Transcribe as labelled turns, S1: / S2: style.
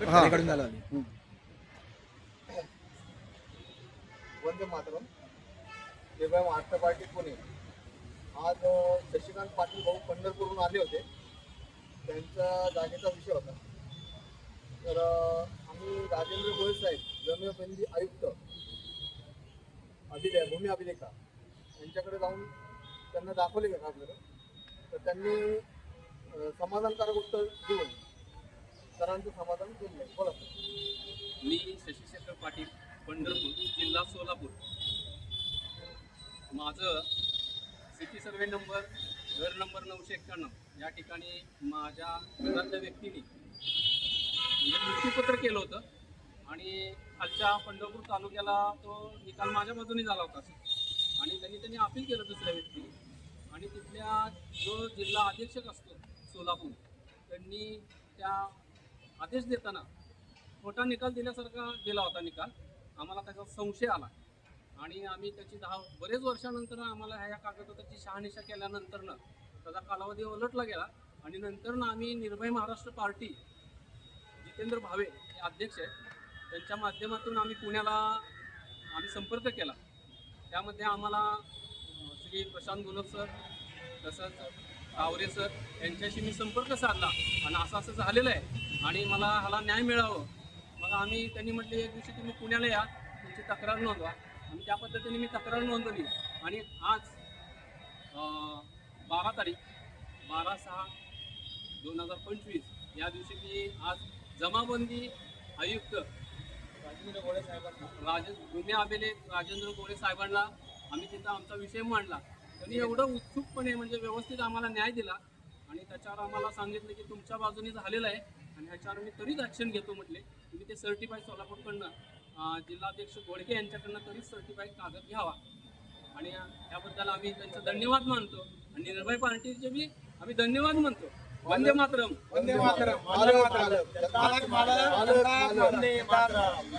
S1: हा.
S2: झालं आधी.
S3: वंदे मातरम. निर्भय महाराष्ट्र पार्टी पुणे आज अ, शशिकांत पाटील भाऊ पंढरपूरहून आले होते. त्यांच्या जागेचा विषय होता. तर अ, आम्ही राजेंद्र गोयल साहेब जमीनबंदी आयुक्त अभिले भूमी अभिलेखा यांच्याकडे जाऊन त्यांना दाखवले का आपल्याला तर त्यांनी अ, समाधानकारक उत्तर देऊन सरांचं समाधान केलं नाही. बोला.
S4: मी शशीशेखर पाटील पंढरपूर जिल्हा सोलापूर. माझं सिटी सर्वे नंबर घर नंबर नऊशे एक्क्याण्णव या ठिकाणी माझ्या घरातल्या व्यक्तीने म्हणजे मृत्यूपत्र केलं होतं. आणि खालच्या पंढरपूर तालुक्याला तो निकाल माझ्या बाजूने झाला होता. आणि त्यांनी त्यांनी अपील केलं दुसऱ्या व्यक्तीने. आणि तिथल्या जो जिल्हा अधीक्षक असतो सोलापूर त्यांनी त्या आदेश देताना खोटा निकाल दिल्यासारखा दिला होता निकाल. आम्हाला त्याचा संशय आला. आणि आम्ही त्याची दहा बरेच वर्षानंतर आम्हाला ह्या कागदपत्राची शहानिशा केल्यानंतरनं त्याचा कालावधी उलटला गेला. आणि नंतरनं आम्ही निर्भय महाराष्ट्र पार्टी जितेंद्र भावे हे अध्यक्ष आहेत. त्यांच्या माध्यमातून आम्ही पुण्याला आम्ही संपर्क केला. त्यामध्ये आम्हाला श्री प्रशांत गुलब सर तसंच तावरे सर यांच्याशी मी संपर्क साधला. आणि असं असं झालेलं आहे. आणि मला ह्याला न्याय मिळावं. मग आम्ही त्यांनी म्हटले एक दिवशी तुम्ही पुण्याला या तुमची तक्रार नोंदवा. आणि त्या पद्धतीने मी तक्रार नोंदवली. आणि आज बारा तारीख बारा सहा दोन हजार पंचवीस या दिवशी मी आज जमाबंदी आयुक्त राजेंद्र गोळे साहेबांना. राज भूमी अभिलेख राजेंद्र गोळे साहेबांना आम्ही तिथं आमचा विषय मांडला. त्यांनी एवढं उत्सुकपणे म्हणजे व्यवस्थित आम्हाला न्याय दिला. आणि त्याच्यावर आम्हाला सांगितलं की तुमच्या बाजूने झालेलं आहे आणि ह्याच्यावर मी तरीच ॲक्शन घेतो म्हटले. तुम्ही ते सर्टिफाय सोलापूरकडनं जिल्हाध्यक्ष गोडके यांच्याकडनं तरीच सर्टिफाईड कागद घ्यावा. आणि त्याबद्दल आम्ही त्यांचा धन्यवाद मानतो. आणि निर्भय पार्टीचे बी आम्ही धन्यवाद मानतो वंदे मातरम.
S3: वंदे मातरम. वंदे मातरम